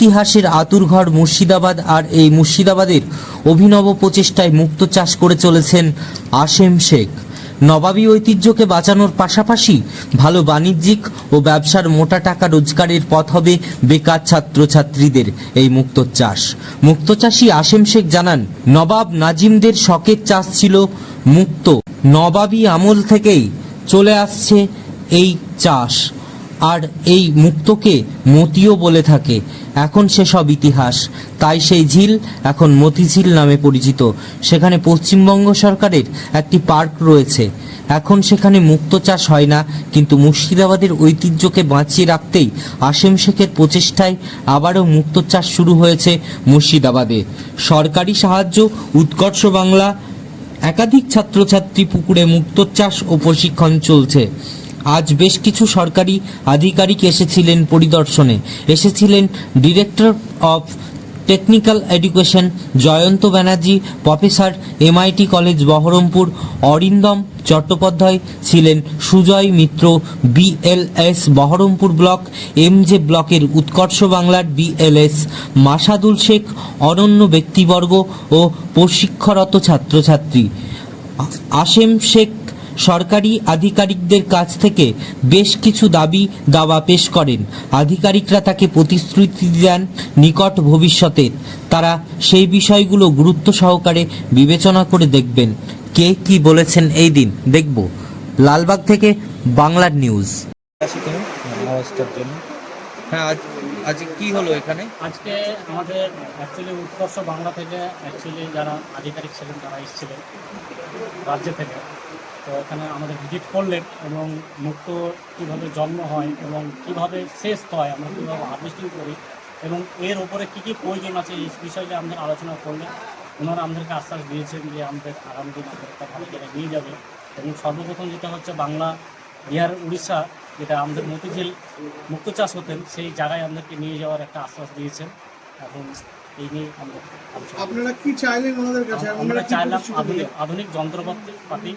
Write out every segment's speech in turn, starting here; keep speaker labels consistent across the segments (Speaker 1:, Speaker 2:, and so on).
Speaker 1: ইতিহাসের আতুরঘর মুর্শিদাবাদ আর এই মুর্শিদাবাদের অভিনব প্রচেষ্টায় মুক্ত চাষ করে চলেছেন আসেম শেখ। নবাবী ঐতিহ্যকে বাঁচানোর পাশাপাশি ভালো বাণিজ্যিক ও ব্যবসার মোটা টাকা রোজগারের পথ হবে বেকার ছাত্রছাত্রীদের এই মুক্ত চাষ। মুক্ত চাষী আসেম শেখ জানান, নবাব নাজিমদের শখের চাষ ছিল মুক্ত। নবাবী আমল থেকেই চলে আসছে এই চাষ। আর এই মুক্তকে মতিও বলে থাকে। এখন সেসব ইতিহাস। তাই সেই ঝিল এখন মতিঝিল নামে পরিচিত। সেখানে পশ্চিমবঙ্গ সরকারের একটি পার্ক রয়েছে। এখন সেখানে মুক্ত চাষ হয় না, কিন্তু মুর্শিদাবাদের ঐতিহ্যকে বাঁচিয়ে রাখতেই আসেম শেখের প্রচেষ্টায় আবারও মুক্ত চাষ শুরু হয়েছে মুর্শিদাবাদে। সরকারি সাহায্য, উৎকর্ষ বাংলা, একাধিক ছাত্রছাত্রী পুকুরে মুক্ত চাষ ও প্রশিক্ষণ চলছে। আজ বেশ কিছু সরকারি আধিকারিক এসেছিলেন পরিদর্শনে। এসেছিলেন director of technical education Joyonto Banerjee, professor MIT college Baharampur, Arindam Chattopadhyay ছিলেন Sujoy Mitra, BLS Baharampur block, MJ ব্লকের উৎকর্ষ বাংলার বিএলএস, মাসাদুল শেখ অনন্য ব্যক্তিবর্গ ও প্রশিক্ষরত ছাত্রছাত্রী। আসেম শেখ সরকারি আধিকারিকদের কাছ থেকে বেশ কিছু দাবি দাওয়া পেশ করেন। আধিকারিকরা তাকে প্রতিশ্রুতি দেন নিকট ভবিষ্যতের তারা সেই বিষয়গুলো গুরুত্ব সহকারে বিবেচনা করে দেখবেন। কে কি বলেছেন এই দিন দেখব। লালবাগ থেকে বাংলার নিউজ।
Speaker 2: আওয়াজটার জন্য হ্যাঁ আজ আজ কি হলো এখানে?
Speaker 3: আজকে আমাদের অ্যাকচুয়ালি উৎকর্ষ বাংলা থেকে অ্যাকচুয়ালি যারা আধিকারিক ছিলেন তারা এসেছিলেন রাজ্য থেকে। তো এখানে আমাদের ভিজিট করলেন এবং মুক্ত কীভাবে জন্ম হয় এবং কীভাবে শেষ হয় আমরা কীভাবে হার্ভেস্টিং করি এবং এর ওপরে কী কী প্রয়োজন আছে এই বিষয়ে আমাদের আলোচনা করলেন। ওনারা আমাদেরকে আশ্বাস দিয়েছেন যে আমাদের আগামী দিন আমাদের একটা ভালো জায়গায় নিয়ে যাবে এবং সর্বপ্রথম যেটা হচ্ছে বাংলা বিহার উড়িষ্যা যেটা আমাদের মতিঝিল মুক্ত চাষ হতেন সেই জায়গায় আমাদেরকে নিয়ে যাওয়ার একটা আশ্বাস দিয়েছেন এখন এই নিয়ে আমরা
Speaker 4: আপনারা কি চাইলেন ওনাদের কাছে?
Speaker 3: আমরা চাইলাম আধুনিক আধুনিক যন্ত্রপাতি পাতি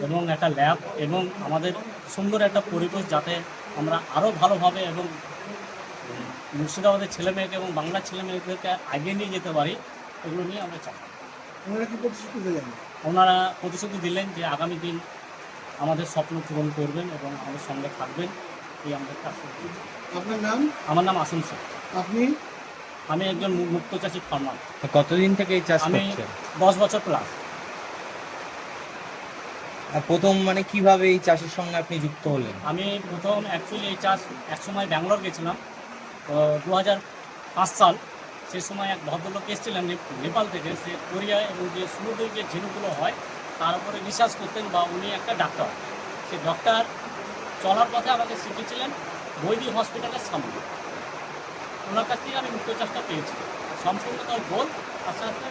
Speaker 3: এবং একটা ল্যাব এবং আমাদের সুন্দর একটা পরিবেশ যাতে আমরা আরও ভালোভাবে এবং মুর্শিদাবাদের ছেলে মেয়েকে এবং বাংলার ছেলে মেয়েদেরকে এগিয়ে নিয়ে যেতে পারি এগুলো নিয়ে আমরা চাই।
Speaker 4: ওনারা কি প্রতিশ্রুতি দিলেন?
Speaker 3: ওনারা প্রতিশ্রুতি দিলেন যে আগামী দিন আমাদের স্বপ্ন পূরণ করবেন এবং আমাদের সঙ্গে থাকবেন এই আমাদের কাজ
Speaker 4: আপনার নাম?
Speaker 3: আমার নাম আসুন স্যার।
Speaker 4: আপনি?
Speaker 3: আমি একজন মুক্ত চাষি ফার্মার
Speaker 2: কতদিন থেকে এই চাষ
Speaker 3: আমি দশ বছর প্লাস
Speaker 2: প্রথম মানে কীভাবে এই চাষের সঙ্গে আপনি যুক্ত হলেন?
Speaker 3: আমি প্রথম অ্যাকচুয়ালি এই চাষ এক সময় ব্যাঙ্গালোর গেছিলাম, তো দু হাজার পাঁচ সাল সে সময় এক ভদ্রলোক এসেছিলেন নেপাল থেকে, সে কোরিয়া এবং যে সমুদ্রের যে ঝিনুকগুলো হয়, তার উপরে রিসার্চ করতেন বা উনি একটা ডাক্তার সে ডক্টর চলার পথে আমাকে শিখেছিলেন বৈদিক হসপিটালের সামনে। ওনার কাছ থেকে আমি মুক্ত চাষটা পেয়েছি। সম্পূর্ণ তার গোল আস্তে আস্তে।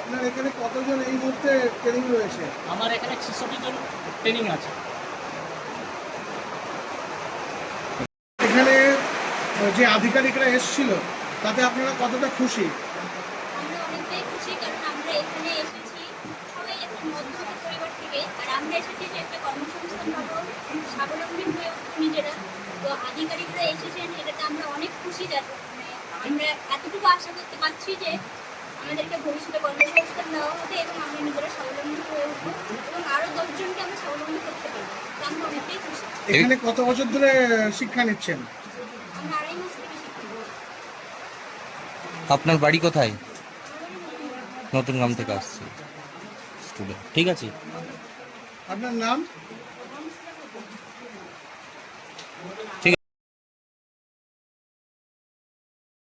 Speaker 4: আপনার এখানে কতজন এই মুহূর্তে ট্রেনিং রয়েছে?
Speaker 3: আমার এখানে ছেষট্টি জন ট্রেনিং আছে।
Speaker 4: এখানে যে আধিকারিকরা এসেছিল তাতে আপনারা কতটা খুশি?
Speaker 5: আমরা অনেকটাই খুশি কারণ আমরা এখানে এসেছি। সবাই মধ্যবিত্ত পরিবার থেকে আর আমরা এসেছি যে একটা কর্মসংস্থান পাবো স্বাবলম্বী হয়ে উঠবো নিজেরা। তো আধিকারিকরা এসেছেন এটাতে আমরা অনেক খুশি যাতে মানে আমরা এতটুকু আশা করতে পারছি যে আমাদেরকে ভবিষ্যতে কর্মসংস্থান দেওয়া হবে এবং আমরা নিজেরা স্বাবলম্বী হয়ে উঠবো এবং আরও দশজনকে আমরা স্বাবলম্বী করতে পারব। আমরা অনেকটাই খুশি।
Speaker 4: এখানে কত বছর ধরে শিক্ষা নিচ্ছেন?
Speaker 5: আমরা আড়াই মাস থেকে শিখতে
Speaker 2: আপনার বাড়ি কোথায়? নতুন গ্রাম থেকে আসছে। স্টুডেন্ট ঠিক আছে।
Speaker 4: আপনার নাম?
Speaker 2: ঠিক